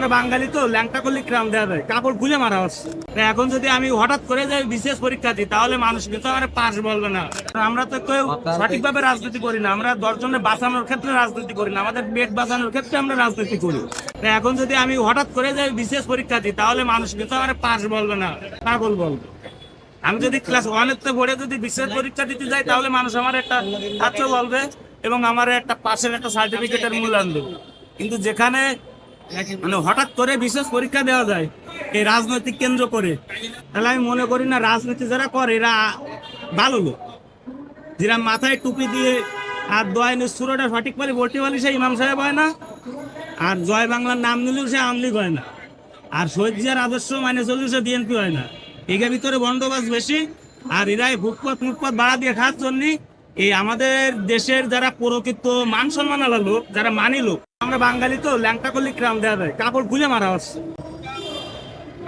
আমরা বাঙালি তো ল্যাংটা করলে ক্রাম দেওয়া যায়? কাপড় খুলে মারা হচ্ছে। এখন যদি আমি হঠাৎ করে যাই বিশেষ পরীক্ষা দিই তাহলে মানুষ কিন্তু আমার পাস বলবে না। আমরা তো কেউ সঠিকভাবে রাজনীতি করি না। আমরা দশজনের বাঁচানোর ক্ষেত্রে রাজনীতি করি না। আমাদের পেট বাঁচানোর ক্ষেত্রে আমরা রাজনীতি করি। এখন যদি আমি হঠাৎ করে যাই বিশেষ পরীক্ষা দিই তাহলে মানুষ কিন্তু আমার পাস বলবে না। পাগল বলবে আমি যদি ক্লাস ওয়ানের তো পড়ে যদি বিশেষ পরীক্ষা দিতে যাই তাহলে মানুষ আমার একটা ছাত্র বলবে এবং আমার একটা পাশের একটা সার্টিফিকেটের মূল্যায়ন দেবে। কিন্তু যেখানে মানে হঠাৎ করে বিশেষ পরীক্ষা দেওয়া যায়, এই রাজনৈতিক কেন্দ্র করে। তাহলে আমি মনে করি না, রাজনীতি যারা করে, এরা ভালো লোক। যারা মাথায় টুপি দিয়ে আর দোয়াইনে সুরোটা সঠিক পারি বলতে পারি সে ইমাম সাহেব হয় না, আর জয় বাংলার নাম নিলেও সে আমলিগ হয় না, আর শহীদ জিয়ার আদর্শ মানে চললেও সে বিএনপি হয় না। এটার ভিতরে বন্দোবস্ত বেশি, আর এরাই ভুকপথ মুখপথ বাড়া দিয়ে খাওয়ার জন্য এই আমাদের দেশের যারা প্রকৃত মান সম্মান আলা লোক, যারা মানি লোক, আমরা বাঙালি তো, ল্যাংটা করলে ক্রাম দেওয়া যায়, কাপড় খুলে মারা হচ্ছে।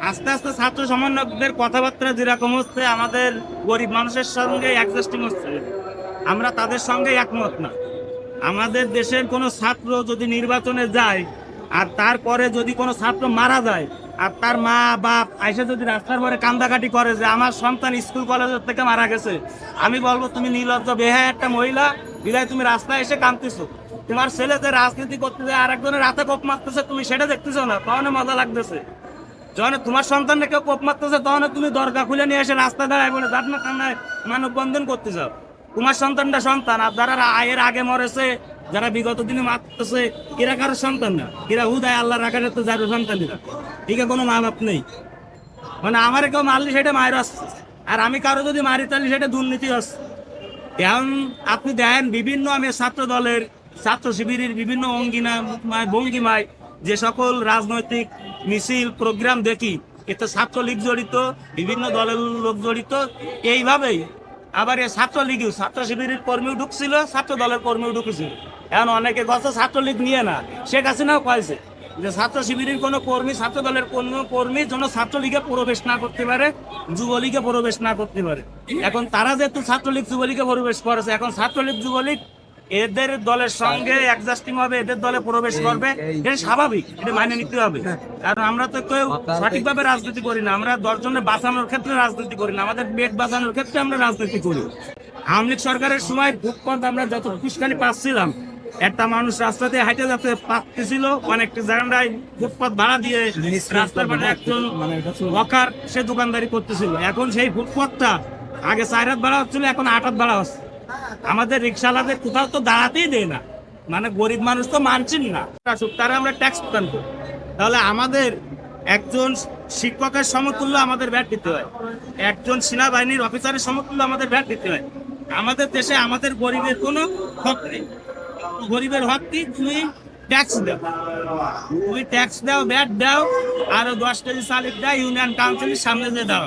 আস্তে আস্তে ছাত্র সমন্বয়কদের কথাবার্তা যেরকম হচ্ছে, আমাদের গরিব মানুষের সঙ্গে অ্যাডজাস্টিং হচ্ছে। আমরা তাদের সঙ্গে একমত না। আমাদের দেশের কোনো ছাত্র যদি নির্বাচনে যায়, আর তারপরে যদি কোনো ছাত্র মারা যায় আর তার মা, বাপ আইসে যদি রাস্তার পরে কান্দাকাটি করে যে আমার সন্তান স্কুল কলেজের থেকে মারা গেছে, আমি বলব তুমি নির্লজ্জ বেহায় একটা মহিলা, বিদায় তুমি রাস্তায় এসে কাঁদতেছো। তোমার ছেলে যে রাজনীতি করতে যায় আর একজনের রাতে কোপ মারতেছে, তুমি সেটা দেখতেছো না তখন মজা লাগতেছে। যখন তোমার সন্তানকে কেউ কোপ মারতেছে তখন তুমি দরগা খুলে নিয়ে এসে রাস্তা দাঁড়ায় বলে যার না কান্নায় মানববন্ধন করতে তোমার সন্তানটা সন্তান, আর যারা আয়ের আগে মরেছে যারা বিগত দিনে মারতেছে এরা কারও সন্তান না। এরা হুদায় আল্লাহ রাখার তো যাবে সন্তানেরা এদিকে কোনো মা বাপ নেই। মানে আমার কেউ মারলে সেটা মায়ের আসছে আর আমি কারও যদি মারি তাহলে সেটা দুর্নীতি হচ্ছে এখন আপনি দেখেন বিভিন্ন আমি ছাত্র দলের ছাত্র শিবিরের বিভিন্ন অঙ্গিনা ভঙ্গিমায় যে সকল রাজনৈতিক মিছিল, প্রোগ্রাম দেখি, এতে ছাত্রলীগ জড়িত, বিভিন্ন দলের লোক জড়িত। এইভাবেই আবার এই ছাত্রলীগও, ছাত্র শিবিরের কর্মীও ঢুকছিল ছাত্র দলের কর্মীও ঢুকেছিল। এখন অনেকে গত ছাত্রলীগ নিয়ে না। শেখ হাসিনাও কয়েছে যে ছাত্র শিবিরের কোনো কর্মী, ছাত্র দলের কোনো কর্মী যেন ছাত্রলীগে প্রবেশ না করতে পারে, যুবলীগে প্রবেশ না করতে পারে। এখন তারা যেহেতু ছাত্রলীগ, যুবলীগে প্রবেশ করেছে, এখন ছাত্রলীগ, যুবলীগ এদের দলের সঙ্গে অ্যাডজাস্টিং হবে, এদের দলে প্রবেশ করবে। এটা স্বাভাবিক, এটা মানে নিতে হবে। কারণ আমরা তো কেউ সঠিকভাবে রাজনীতি করি না, আমরা দশজনের বাঁচানোর ক্ষেত্রে রাজনীতি করি না, আমাদের পেট বাঁচানোর ক্ষেত্রে আমরা রাজনীতি করি। আওয়ামী লীগ সরকারের সময় ভূপথ আমরা যত খুশকানি পাচ্ছিলাম একটা মানুষ রাস্তাতে হাইটে যাতে পাচ্ছিল অনেকটা জায়গায় ফুটপাত ভাড়া দিয়ে রাস্তার মানে একজন ওয়াকার সে দোকানদারি করতেছিল। এখন সেই ফুটপাতটা আগে চার হাত ভাড়া হচ্ছিল, এখন আট হাত ভাড়া হচ্ছে। আমাদের রিক্সাওয়ালাদের কোথাও তো দাঁড়াতেই দেয় না। মানে গরিব মানুষ তো মানছেন না। তারা আমরা ট্যাক্স প্রদান করি। তাহলে আমাদের একজন শিক্ষকের সমতুল্য আমাদের ব্যাট দিতে হয়। একজন সেনাবাহিনীর অফিসারের সমতুল্য আমাদের ব্যাট দিতে হয়। আমাদের দেশে আমাদের গরিবের কোনো হক নেই। গরিবের হক কি তুমি ট্যাক্স দাও। তুমি ট্যাক্স দাও ব্যাট দাও, আরও দশ কেজি চালিক দাও ইউনিয়ন কাউন্সিলের সামনে যে দাও।